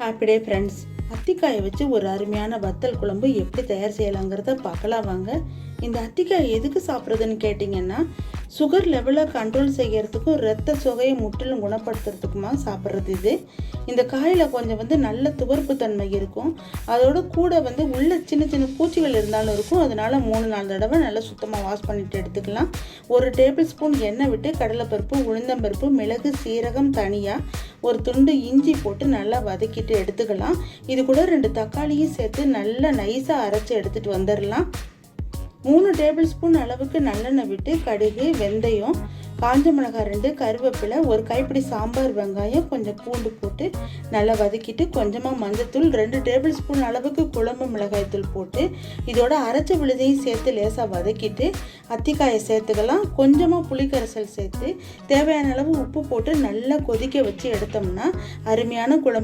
Happy day friends அத்திக்காயை வச்சு ஒரு அருமையான வத்தல் குழம்பு எப்படி தயார் செய்யலாங்கிறத பார்க்கலாம் வாங்க. இந்த அத்திக்காய் எதுக்கு சாப்பிட்றதுன்னு கேட்டிங்கன்னா சுகர் லெவலை கண்ட்ரோல் செய்கிறதுக்கும் ரத்த சுகையை முற்றிலும் குணப்படுத்துறதுக்குமா சாப்பிட்றது இது. இந்த காயில் கொஞ்சம் வந்து நல்ல துவர்ப்பு தன்மை இருக்கும். அதோட கூட வந்து உள்ள சின்ன சின்ன பூச்சிகள் இருந்தாலும் இருக்கும். அதனால் மூணு நாலு தடவை நல்லா சுத்தமாக வாஷ் பண்ணிட்டு எடுத்துக்கலாம். ஒரு டேபிள் ஸ்பூன் எண்ணெய் விட்டு கடலைப்பருப்பு உளுந்தம்பருப்பு மிளகு சீரகம் தனியாக ஒரு துண்டு இஞ்சி போட்டு நல்லா வதக்கிட்டு எடுத்துக்கலாம். இது கூட ரெண்டு தக்காளியும் சேர்த்து நல்லா நைஸாக அரைச்சி எடுத்துகிட்டு வந்துடலாம் மூணு டேபிள் ஸ்பூன் அளவுக்கு நல்லெண்ணெய் விட்டு கடுகு வெந்தயம் காஞ்ச மிளகாய் ரெண்டு கருவேப்பிலை ஒரு கைப்பிடி சாம்பார் வெங்காயம் கொஞ்சம் பூண்டு போட்டு நல்லா வதக்கிட்டு கொஞ்சமாக மஞ்சத்தூள் ரெண்டு டேபிள் ஸ்பூன் அளவுக்கு குழம்பு மிளகாய்த்தூள் போட்டு இதோட அரைச்ச விழுதையும் சேர்த்து லேசாக வதக்கிட்டு அத்திக்காயை சேர்த்துக்கலாம். கொஞ்சமாக புளிக்கரைசல் சேர்த்து தேவையான அளவு உப்பு போட்டு நல்லா கொதிக்க வச்சு எடுத்தோம்னா அருமையான குழம்பு